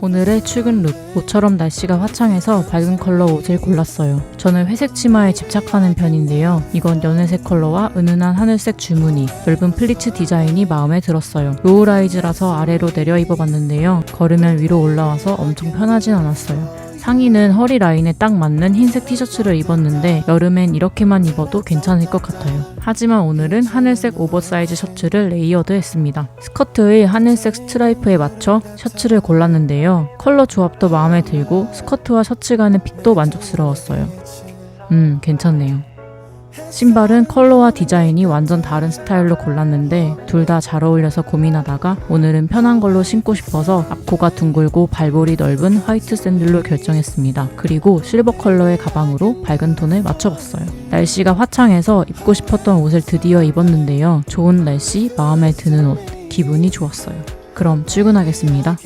오늘의 출근 룩. 모처럼 날씨가 화창해서 밝은 컬러 옷을 골랐어요. 저는 회색 치마에 집착하는 편인데요. 이건 연회색 컬러와 은은한 하늘색 줄무늬, 넓은 플리츠 디자인이 마음에 들었어요. 로우라이즈라서 아래로 내려 입어봤는데요. 걸으면 위로 올라와서 엄청 편하진 않았어요. 상의는 허리 라인에 딱 맞는 흰색 티셔츠를 입었는데 여름엔 이렇게만 입어도 괜찮을 것 같아요. 하지만 오늘은 하늘색 오버사이즈 셔츠를 레이어드 했습니다. 스커트의 하늘색 스트라이프에 맞춰 셔츠를 골랐는데요. 컬러 조합도 마음에 들고 스커트와 셔츠 간의 핏도 만족스러웠어요. 음, 괜찮네요. 신발은 컬러와 디자인이 완전 다른 스타일로 골랐는데 둘 다 잘 어울려서 고민하다가 오늘은 편한 걸로 신고 싶어서 앞코가 둥글고 발볼이 넓은 화이트 샌들로 결정했습니다. 그리고 실버 컬러의 가방으로 밝은 톤을 맞춰봤어요. 날씨가 화창해서 입고 싶었던 옷을 드디어 입었는데요. 좋은 날씨, 마음에 드는 옷, 기분이 좋았어요. 그럼 출근하겠습니다.